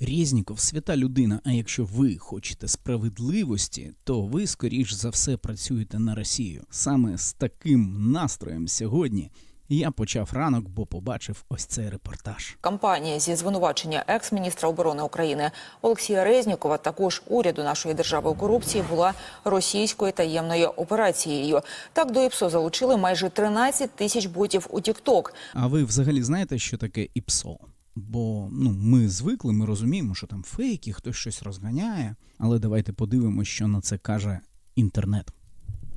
Резніков свята людина. А якщо ви хочете справедливості, то ви скоріш за все працюєте на Росію. Саме з таким настроєм сьогодні я почав ранок, бо побачив ось цей репортаж. Кампанія зі звинувачення екс-міністра оборони України Олексія Резнікова, також уряду нашої держави у корупції, була російською таємною операцією. Так до ІПСО залучили майже 13 тисяч ботів у TikTok. А ви взагалі знаєте, що таке ІПСО? Бо ну ми звикли, ми розуміємо, що там фейки, хтось щось розганяє. Але давайте подивимося, що на це каже інтернет.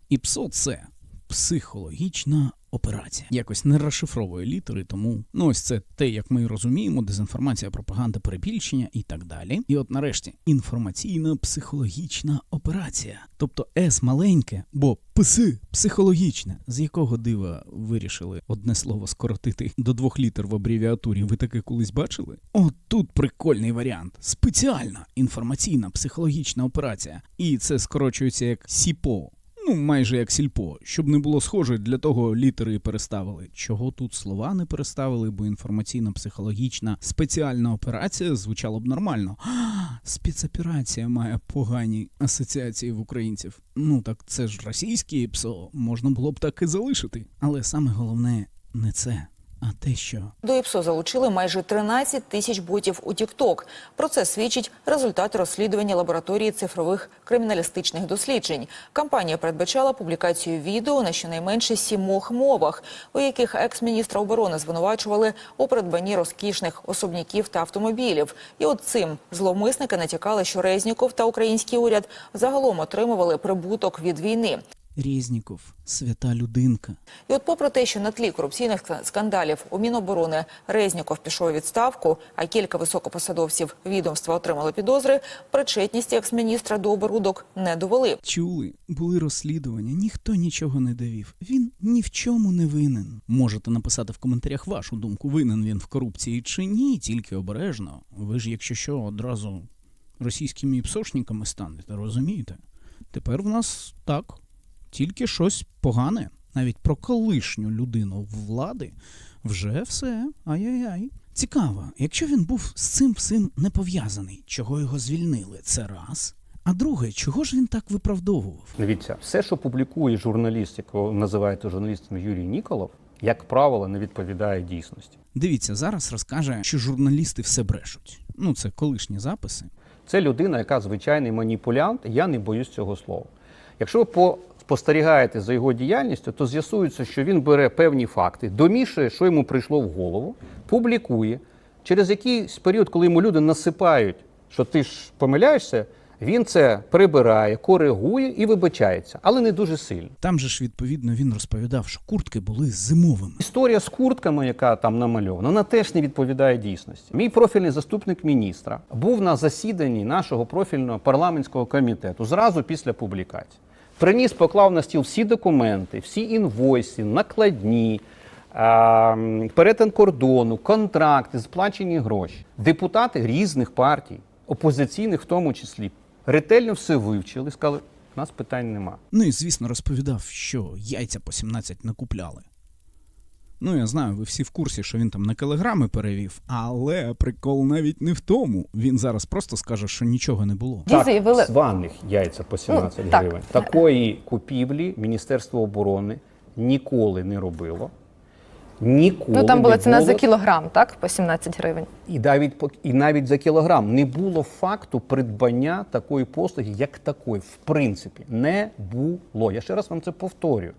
ІПСО це психологічна операція. Якось не розшифровує літери, тому ну ось це те, як ми розуміємо, дезінформація, пропаганда, перебільшення і так далі. І от нарешті інформаційна психологічна операція. Тобто С маленьке, бо ПС психологічне. З якого дива вирішили одне слово скоротити до двох літер в абревіатурі? Ви таке колись бачили? От тут прикольний варіант. Спеціальна інформаційна психологічна операція. І це скорочується як СІПО. Ну, майже як сільпо, щоб не було схоже, для того літери переставили. Чого тут слова не переставили, бо інформаційно-психологічна спеціальна операція звучала б нормально. А, спецоперація має погані асоціації в українців. Ну так це ж російське ПСО, можна було б так і залишити. Але саме головне не це, а те, що До ІПСО залучили майже 13 тисяч ботів у TikTok. Про це свідчить результати розслідування лабораторії цифрових криміналістичних досліджень. Кампанія передбачала публікацію відео на щонайменше сімох мовах, у яких екс-міністра оборони звинувачували у придбанні розкішних особняків та автомобілів. І от цим зловмисники натякали, що Резніков та український уряд загалом отримували прибуток від війни. Резніков, свята людинка. І от попри те, що на тлі корупційних скандалів у Міноборони Резніков пішов у відставку, а кілька високопосадовців відомства отримали підозри, причетність екс-міністра до оборудок не довели. Чули, були розслідування, ніхто нічого не довів. Він ні в чому не винен. Можете написати в коментарях вашу думку, винен він в корупції чи ні, тільки обережно. Ви ж, якщо що, одразу російськими псошниками станете, розумієте? Тепер в нас так, тільки щось погане, навіть про колишню людину влади, вже все, ай-яй-яй. Цікаво, якщо він був з цим всім не пов'язаний, чого його звільнили, це раз. А друге, чого ж він так виправдовував? Дивіться, все, що публікує журналіст, якого називаєте журналістом Юрій Ніколов, як правило, не відповідає дійсності. Дивіться, зараз розкаже, що журналісти все брешуть. Ну, це колишні записи. Це людина, яка звичайний маніпулянт. Я не боюсь цього слова. Якщо ви по- спостерігаєте за його діяльністю, то з'ясується, що він бере певні факти, домішує, що йому прийшло в голову, публікує. Через якийсь період, коли йому люди насипають, що ти ж помиляєшся, він це прибирає, коригує і вибачається, але не дуже сильно. Там же ж відповідно він розповідав, що куртки були зимовими. Історія з куртками, яка там намальована, вона теж не відповідає дійсності. Мій профільний заступник міністра був на засіданні нашого профільного парламентського комітету зразу після публікації. Приніс, поклав на стіл всі документи, всі інвойси, накладні, перетин кордону, контракти, сплачені гроші. Депутати різних партій, опозиційних в тому числі, ретельно все вивчили, сказали, у нас питань нема. Ну і звісно розповідав, що яйця по 17 не купляли. Ну, я знаю, ви всі в курсі, що він там на кілограми перевів, але прикол навіть не в тому. Він зараз просто скаже, що нічого не було. Ви заявили- званих яйця по 17 Ну, так. гривень. Такої купівлі Міністерство оборони ніколи не робило. Ніколи Ну там була ціна було, за кілограм, так? По 17 гривень. і навіть і навіть за кілограм не було факту придбання такої послуги, як такої. В принципі, не було. Я ще раз вам це повторюю.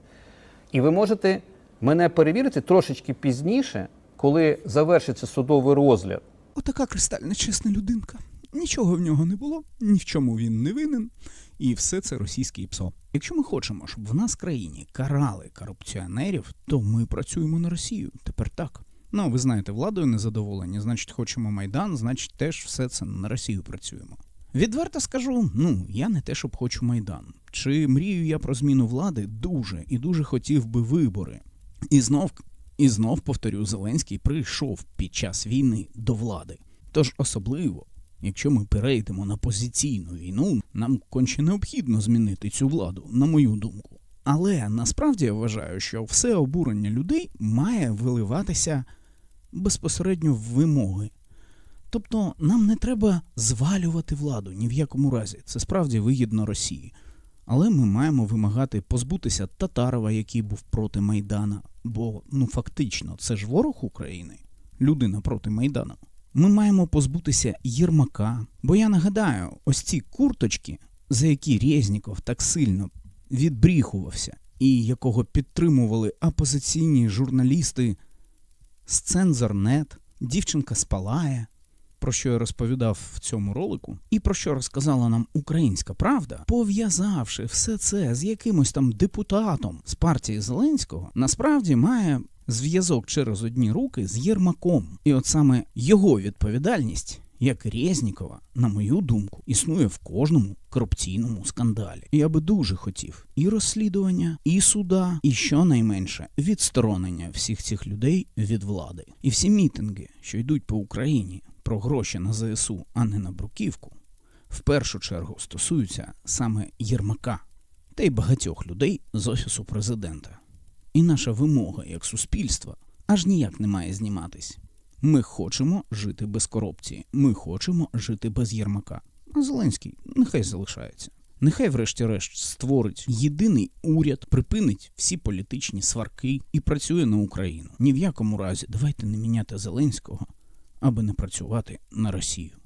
І ви можете мене перевірити трошечки пізніше, коли завершиться судовий розгляд Отака кристально чесна людинка. Нічого в нього не було, ні в чому він не винен, і все це російський ПСО. Якщо ми хочемо, щоб в нас в країні карали корупціонерів, то ми працюємо на Росію. Тепер так. Ну, ви знаєте, владою незадоволені, значить, хочемо Майдан, значить, теж все це на Росію працюємо. Відверто скажу, ну я не те, щоб хочу Майдан. Чи мрію я про зміну влади дуже і дуже хотів би вибори. І знов і знов повторю, Зеленський прийшов під час війни до влади. Тож особливо, якщо ми перейдемо на позиційну війну, нам конче необхідно змінити цю владу, на мою думку. Але насправді я вважаю, що все обурення людей має виливатися безпосередньо в вимоги. Тобто нам не треба звалювати владу ні в якому разі. Це справді вигідно Росії. Але ми маємо вимагати позбутися Татарова, який був проти Майдана. Бо ну фактично це ж ворог України, людина проти Майдану. Ми маємо позбутися Єрмака. Бо я нагадаю, ось ці курточки, за які Резніков так сильно відбріхувався, і якого підтримували опозиційні журналісти з Цензорнет, дівчинка спалає, про що я розповідав в цьому ролику, і про що розказала нам українська правда, пов'язавши все це з якимось там депутатом з партії Зеленського, насправді має зв'язок через одні руки з Єрмаком. І от саме його відповідальність. Як Резнікова, на мою думку, існує в кожному корупційному скандалі. Я би дуже хотів і розслідування, і суда, і щонайменше відсторонення всіх цих людей від влади. І всі мітинги, що йдуть по Україні про гроші на ЗСУ, а не на бруківку, в першу чергу стосуються саме Єрмака та й багатьох людей з офісу президента. І наша вимога як суспільства аж ніяк не має зніматись. Ми хочемо жити без корупції. Ми хочемо жити без Єрмака. А Зеленський нехай залишається. Нехай, врешті-решт, створить єдиний уряд, припинить всі політичні сварки і працює на Україну. Ні в якому разі давайте не міняти Зеленського, аби не працювати на Росію.